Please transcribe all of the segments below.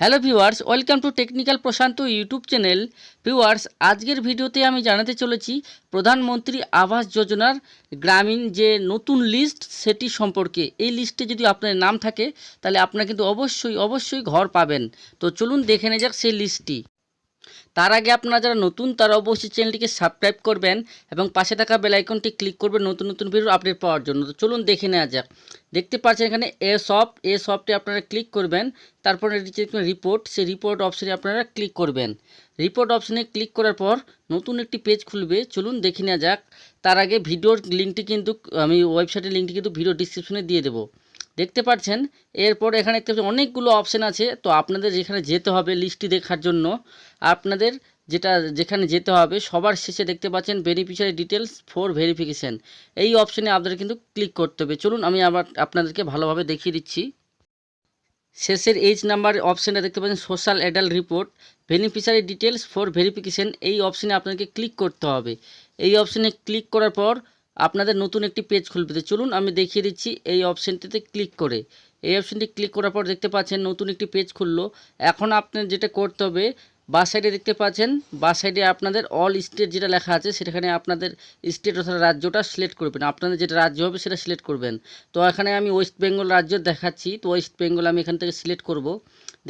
Hello viewers, welcome to technical Prashant YouTube channel. Viewers, আজকের ভিডিওতে আমি জানাতে চলেছি প্রধানমন্ত্রী আবাস যোজনার গ্রামীণ যে নতুন লিস্ট, সেটি সম্পর্কে। এই লিস্টে যদি আপনার নাম থাকে, তাহলে আপনারা কিন্তু অবশ্যই অবশ্যই ঘর পাবেন। তো চলুন দেখে নেওয়া যাক সেই লিস্টটি। তার আগে আপনারা যারা নতুন, তারা অবশ্যই চ্যানেলটিকে সাবস্ক্রাইব করবেন এবং পাশে থাকা বেল আইকনটি ক্লিক করবেন নতুন নতুন ভিডিও আপডেট পাওয়ার জন্য। তো চলুন দেখে নেওয়া যাক। দেখতে পাচ্ছেন এখানে এ সফট এ সফটে আপনারা ক্লিক করবেন, তারপরে নিচে রিপোর্ট সেই রিপোর্ট অপশানে আপনারা ক্লিক করবেন। রিপোর্ট অপশানে ক্লিক করার পর নতুন একটি পেজ খুলবে। চলুন দেখে নেওয়া যাক। তার আগে ভিডিওর লিঙ্কটি কিন্তু, আমি ওয়েবসাইটের লিঙ্কটি কিন্তু ভিডিও ডিসক্রিপশনে দিয়ে দেবো। দেখতে পাচ্ছেন। এরপর এখানে দেখতে পাচ্ছেন অনেকগুলো অপশান আছে। তো আপনাদের যেখানে যেতে হবে লিস্টটি দেখার জন্য, আপনাদের যেটা, যেখানে যেতে হবে, সবার শেষে দেখতে পাচ্ছেন বেনিফিশিয়ারি ডিটেলস ফর ভেরিফিকেশান এই অপশানে আপনাদের কিন্তু ক্লিক করতে হবে। চলুন আমি আবার আপনাদেরকে ভালোভাবে দেখিয়ে দিচ্ছি। শেষের এইচ নাম্বার অপশানে দেখতে পাচ্ছেন social adult report beneficiary details for verification এই অপশানে আপনাদেরকে ক্লিক করতে হবে। এই অপশানে ক্লিক করার পর আপনাদের নতুন একটি পেজ খুলবে। তো চলুন আমি দেখিয়ে দিচ্ছি এই অপশানটিতে ক্লিক করে। এই অপশানটি ক্লিক করার পর দেখতে পাচ্ছেন নতুন একটি পেজ খুললো। এখন আপনার যেটা করতে হবে বাস সাইডে দেখতে পাচ্ছেন বাস সাইডে আপনাদের অল স্টেট যেটা লেখা আছে, সেখানে আপনাদের স্টেট অর্থাৎ রাজ্যটা সিলেক্ট করবেন। আপনাদের যেটা রাজ্য হবে সেটা সিলেক্ট করবেন। তো এখানে আমি ওয়েস্ট বেঙ্গল রাজ্য দেখাচ্ছি। তো ওয়েস্ট বেঙ্গল আমি এখান থেকে সিলেক্ট করব।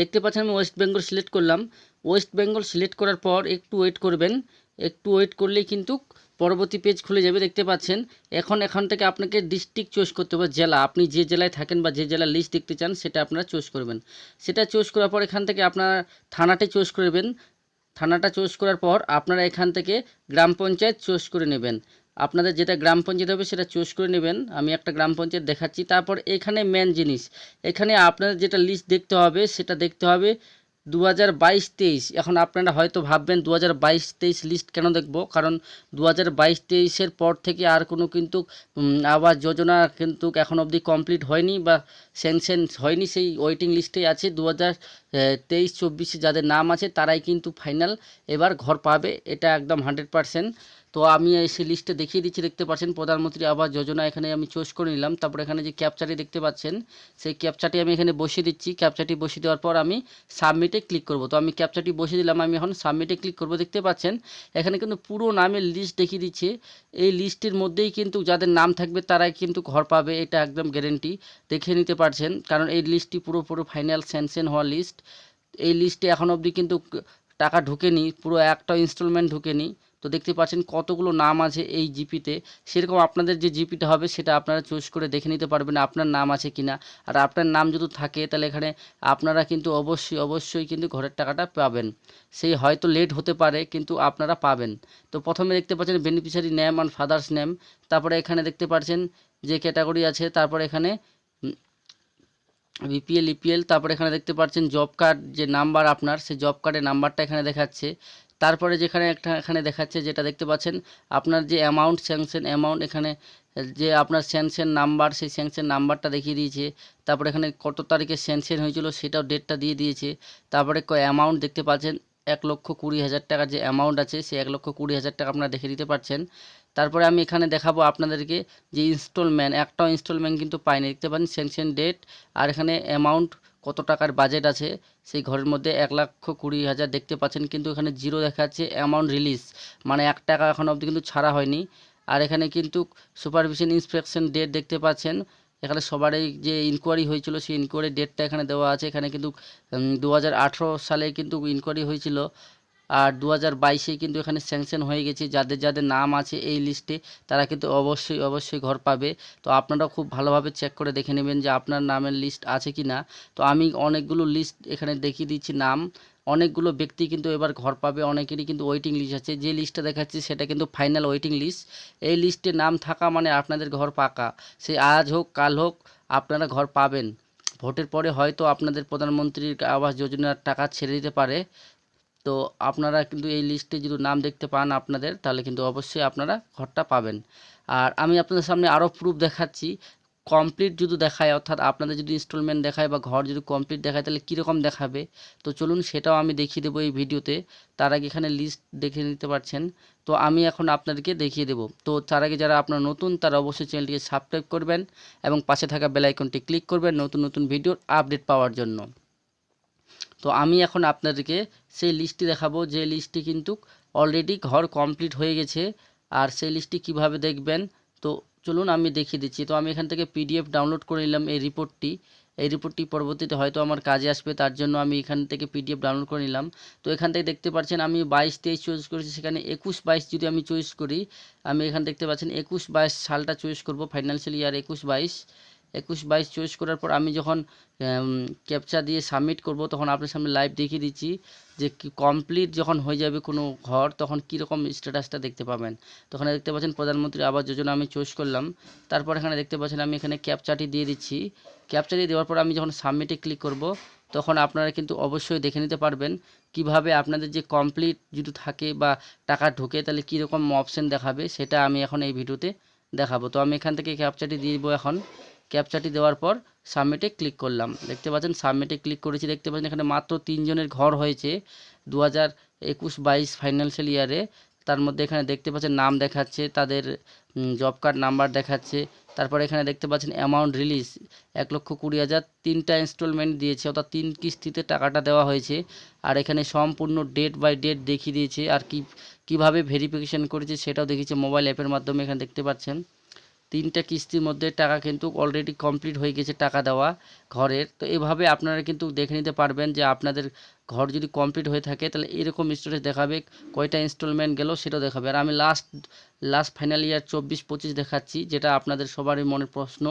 দেখতে পাচ্ছেন আমি ওয়েস্ট বেঙ্গল সিলেক্ট করলাম। ওয়েস্ট বেঙ্গল সিলেক্ট করার পর একটু ওয়েট করবেন। একটু ওয়েট করলেই কিন্তু পরবর্তী পেজ খুলে যাবে, দেখতে পাচ্ছেন। এখন এখান থেকে আপনাকে ডিস্ট্রিক্ট চুজ করতে হবে, জেলা। আপনি যে জেলায় থাকেন বা যে জেলার লিস্ট দেখতে চান, সেটা আপনারা চুজ করবেন। সেটা চুজ করার পর এখান থেকে আপনারা থানাটি চুজ করবেন থানাটা চুজ করার পর আপনারা এখান থেকে গ্রাম পঞ্চায়েত চুজ করে নেবেন। আপনাদের যেটা গ্রাম পঞ্চায়েত হবে, সেটা চুজ করে নেবেন। আমি একটা গ্রাম পঞ্চায়েত দেখাচ্ছি। তারপর এখানে মেন জিনিস। এখানে আপনাদের যেটা লিস্ট দেখতে হবে, সেটা দেখতে হবে। দু হাজার বাইশ তেইশ। এখন আপনারা হয়তো ভাববেন দু হাজার বাইশ তেইশ লিস্ট কেন দেখব? কারণ দু হাজার বাইশ তেইশের পর থেকে আর কোনো কিন্তু আবাস যোজনা কিন্তু এখন অবধি কমপ্লিট হয়নি বা স্যাংশন হয়নি সেই ওয়েটিং লিস্টেই আছে। দু হাজার তেইশ, চব্বিশে যাদের নাম আছে, তারাই কিন্তু ফাইনাল এবার ঘর পাবে। এটা একদম হান্ড্রেড পারসেন্ট। তো আমি সেই লিস্টে দেখিয়ে দিচ্ছি, দেখতে পাচ্ছেন, প্রধানমন্ত্রী আবাস যোজনা, এখানে আমি চুজ করে নিলাম। তারপর এখানে যে ক্যাপচাটি দেখতে পাচ্ছেন, সেই ক্যাপচাটি আমি এখানে বসিয়ে দিচ্ছি। ক্যাপচাটি বসিয়ে দেওয়ার পর আমি সাবমিটে ক্লিক করব। তো আমি ক্যাপচাটি বসিয়ে দিলাম, আমি এখন সাবমিটে ক্লিক করব। দেখতে পাচ্ছেন, এখানে কিন্তু পুরো নামের লিস্ট দেখিয়ে দিচ্ছে। এই লিস্টের মধ্যেই কিন্তু যাদের নাম থাকবে, তারাই কিন্তু ঘর পাবে। এটা একদম গ্যারেন্টি দেখে নিতে পারছেন, কারণ এই লিস্টটি পুরো পুরো ফাইনাল স্যাংশন হওয়া লিস্ট এই লিস্টে এখন অবধি কিন্তু টাকা ঢুকেনি, পুরো একটা ইনস্টলমেন্ট ঢুকেনি। তো দেখতে পাচ্ছেন কতগুলো নাম আছে এই জিপিতে সেরকম আপনাদের যে জিপিটা হবে সেটা আপনারা চুজ করে দেখে নিতে পারবেন আপনার নাম আছে কিনা। আর আপনার নাম যদি থাকে তাহলে এখানে আপনারা কিন্তু অবশ্যই অবশ্যই কিন্তু ঘরের টাকাটা পাবেন। সেই হয়তো লেট হতে পারে, কিন্তু আপনারা পাবেন। তো প্রথমে দেখতে পাচ্ছেন beneficiary name and father's name তারপরে এখানে দেখতে পাচ্ছেন যে ক্যাটাগরি আছে, তারপরে এখানে বিপিএল ইপিএল তারপরে এখানে দেখতে পাচ্ছেন জব কার্ড যে নাম্বার আপনার, সেই জব কার্ডের নাম্বারটা এখানে দেখাচ্ছে। তারপরে যেখানে একটা এখানে দেখাচ্ছে যেটা দেখতে পাচ্ছেন, আপনার যে অ্যামাউন্ট স্যাংশন অ্যামাউন্ট এখানে যে আপনার স্যাংশন নাম্বার সেই স্যাংশন নাম্বারটা দেখিয়ে দিয়েছে। তারপরে এখানে কত তারিখে স্যাংশন হয়েছিল সেটাও ডেটটা দিয়ে দিয়েছে। তারপরে অ্যামাউন্ট দেখতে পাচ্ছেন, এক লক্ষ কুড়ি হাজার টাকার যে অ্যামাউন্ট আছে, সেই এক লক্ষ কুড়ি হাজার টাকা আপনারা দেখে দিতে পারছেন। তারপরে আমি এখানে দেখাবো আপনাদেরকে যে ইনস্টলমেন্ট একটাও ইনস্টলমেন্ট কিন্তু পাইনি, দেখতে পাচ্ছেন স্যাংশন ডেট আর এখানে অ্যামাউন্ট কত টাকার বাজেট আছে, সেই ঘরের মধ্যে এক লক্ষ কুড়ি হাজার দেখতে পাচ্ছেন, কিন্তু এখানে জিরো দেখাচ্ছে অ্যামাউন্ট রিলিজ মানে এক টাকা এখন অবধি কিন্তু ছাড়া হয়নি। আর এখানে কিন্তু সুপারভিশন ইন্সপেকশন ডেট দেখতে পাচ্ছেন, এখানে সবারই যে ইনকোয়ারি হয়েছিল, সেই ইনকোয়ারি ডেটটা এখানে দেওয়া আছে, এখানে কিন্তু দু হাজার আঠেরো সালে কিন্তু ইনকোয়ারি হয়েছিল। আর দু হাজার বাইশে কিন্তু এখানে স্যাংশন হয়ে গেছে। যাদের যাদের নাম আছে এই লিস্টে তারা কিন্তু অবশ্যই অবশ্যই ঘর পাবে। তো আপনারাও খুব ভালোভাবে চেক করে দেখে নেবেন যে আপনার নামের লিস্ট আছে কি না তো আমি অনেকগুলো লিস্ট এখানে দেখিয়ে দিচ্ছি নাম। অনেকগুলো ব্যক্তি কিন্তু এবার ঘর পাবে। অনেকেরই কিন্তু ওয়েটিং লিস্ট আছে। যে লিস্টটা দেখাচ্ছি সেটা কিন্তু ফাইনাল ওয়েটিং লিস্ট এই লিস্টে নাম থাকা মানে আপনাদের ঘর পাকা। সে আজ হোক, কাল হোক, আপনারা ঘর পাবেন। ভোটের পরে হয়তো আপনাদের প্রধানমন্ত্রীর আবাস যোজনার টাকা ছেড়ে দিতে পারে। তো আপনারা কিন্তু এই লিস্টে যদি নাম দেখতে পান আপনাদের, তাহলে কিন্তু অবশ্যই আপনারা ঘরটা পাবেন। আর আমি আপনাদের সামনে আরও প্রুফ দেখাচ্ছি। কমপ্লিট যদি দেখায়, অর্থাৎ আপনাদের যদি ইনস্টলমেন্ট দেখায় বা ঘর যদি কমপ্লিট দেখায়, তাহলে কীরকম দেখাবে? তো চলুন সেটাও আমি দেখিয়ে দেবো এই ভিডিওতে। তার আগে এখানে লিস্ট দেখে নিতে পারছেন। তো আমি এখন আপনাদেরকে দেখিয়ে দেবো। তো তার আগে যারা আপনার নতুন, তারা অবশ্যই চ্যানেলটিকে সাবস্ক্রাইব করবেন এবং পাশে থাকা বেলাইকনটি ক্লিক করবেন নতুন নতুন ভিডিওর আপডেট পাওয়ার জন্য। তো আমি এখন আপনাদেরকে সেই লিস্টটি দেখাবো। যে লিস্টটি কিন্তু অলরেডি ঘর কমপ্লিট হয়ে গেছে আর সেই লিস্টটি কীভাবে দেখবেন? তো চলুন আমি দেখিয়ে দিচ্ছি। তো আমি এখান থেকে পিডিএফ ডাউনলোড করে নিলাম এই রিপোর্টটি এই রিপোর্টটি পরবর্তীতে হয়তো আমার কাজে আসবে, তার জন্য আমি এখান থেকে পিডিএফ ডাউনলোড করে নিলাম। তো এখান থেকে দেখতে পাচ্ছেন আমি বাইশ তেইশ চয়েস করেছি, সেখানে একুশ বাইশ যদি আমি চয়েস করি, আমি এখানে দেখতে পাচ্ছেন একুশ বাইশ সালটা চয়েস করব ফাইন্যান্সিয়াল ইয়ার একুশ বাইশ। একুশ বাইশ চয়েস করার পর আমি যখন ক্যাপচা দিয়ে সাবমিট করব, তখন আপনার সামনে লাইভ দেখিয়ে দিচ্ছি যে কমপ্লিট যখন হয়ে যাবে কোনো ঘর, তখন কীরকম স্ট্যাটাসটা দেখতে পাবেন। তখন দেখতে পাচ্ছেন প্রধানমন্ত্রী আবাস যোজনা আমি চয়েস করলাম। তারপর এখানে দেখতে পাচ্ছেন আমি এখানে ক্যাপচাটি দিয়ে দিচ্ছি। ক্যাপচাটি দেওয়ার পর আমি যখন সাবমিটে ক্লিক করব, তখন আপনারা কিন্তু অবশ্যই দেখে নিতে পারবেন কীভাবে আপনাদের যে কমপ্লিট যদি থাকে বা টাকা ঢোকে, তাহলে কীরকম অপশান দেখাবে, সেটা আমি এখন এই ভিডিওতে দেখাবো। তো আমি এখান থেকে ক্যাপচাটি দিয়ে দিব এখন। ক্যাপচাটি দেওয়ার পর সাবমিটে ক্লিক করলাম। দেখতে পাচ্ছেন সাবমিটে ক্লিক করেছি, দেখতে পাচ্ছেন এখানে মাত্র তিনজনের ঘর হয়েছে দু হাজার একুশ বাইশ ফাইন্যান্সিয়াল ইয়ারে তার মধ্যে এখানে দেখতে পাচ্ছেন নাম দেখাচ্ছে, তাদের জব কার্ড নাম্বার দেখাচ্ছে। তারপর এখানে দেখতে পাচ্ছেন অ্যামাউন্ট রিলিজ এক লক্ষ কুড়ি হাজার তিনটা ইনস্টলমেন্ট দিয়েছে, অর্থাৎ তিন কিস্তিতে টাকাটা দেওয়া হয়েছে। আর এখানে সম্পূর্ণ ডেট বাই ডেট দেখিয়ে দিয়েছে। আর কি, কীভাবে ভেরিফিকেশান করেছে সেটাও দেখিয়েছে মোবাইল অ্যাপের মাধ্যমে এখানে দেখতে পাচ্ছেন। তিনটা কিস্তির মধ্যে টাকা কিন্তু অলরেডি কমপ্লিট হয়ে গেছে টাকা দেওয়া ঘরের। তো এভাবে আপনারা কিন্তু দেখে নিতে পারবেন যে আপনাদের ঘর যদি কমপ্লিট হয়ে থাকে, তাহলে এরকম স্টোরেজ দেখাবে, কয়টা ইনস্টলমেন্ট গেল সেটাও দেখাবে। আর আমি লাস্ট লাস্ট ফাইনাল ইয়ার চব্বিশ পঁচিশ দেখাচ্ছি, যেটা আপনাদের সবারই মনের প্রশ্ন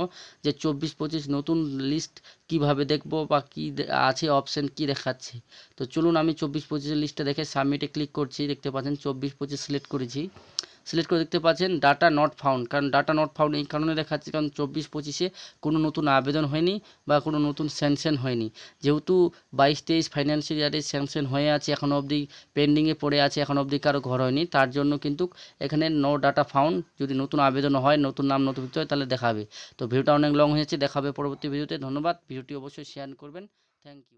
যে চব্বিশ পঁচিশ নতুন লিস্ট কীভাবে দেখব বা কি আছে অপশান কি দেখাচ্ছে। তো চলুন আমি চব্বিশ পঁচিশের লিস্টটা দেখে সাবমিটে ক্লিক করছি, দেখতে পাচ্ছেন চব্বিশ পঁচিশ সিলেক্ট করেছি। সিলেক্ট করে দেখতে পাচ্ছেন ডাটা নট ফাউন্ড কারণ ডাটা নট ফাউন্ড এই কারণে দেখাচ্ছে, কারণ চব্বিশ পঁচিশে কোনো নতুন আবেদন হয়নি বা কোনো নতুন স্যাংশন হয়নি। যেহেতু বাইশ তেইশ ফাইন্যান্সিয়াল ইয়ারে স্যাংশন হয়ে আছে এখনও অবধি পেন্ডিংয়ে পড়ে আছে, এখন অবধি কারও ঘর হয়নি, তার জন্য কিন্তু এখানে নো ডাটা ফাউন্ড যদি নতুন আবেদন হয়, নতুন নাম নথিভুক্ত হয়, তাহলে দেখাবে। তো ভিডিওটা অনেক লং হয়েছে, দেখাবে পরবর্তী ভিডিওতে। ধন্যবাদ, ভিডিওটি অবশ্যই শেয়ার করবেন। Thank you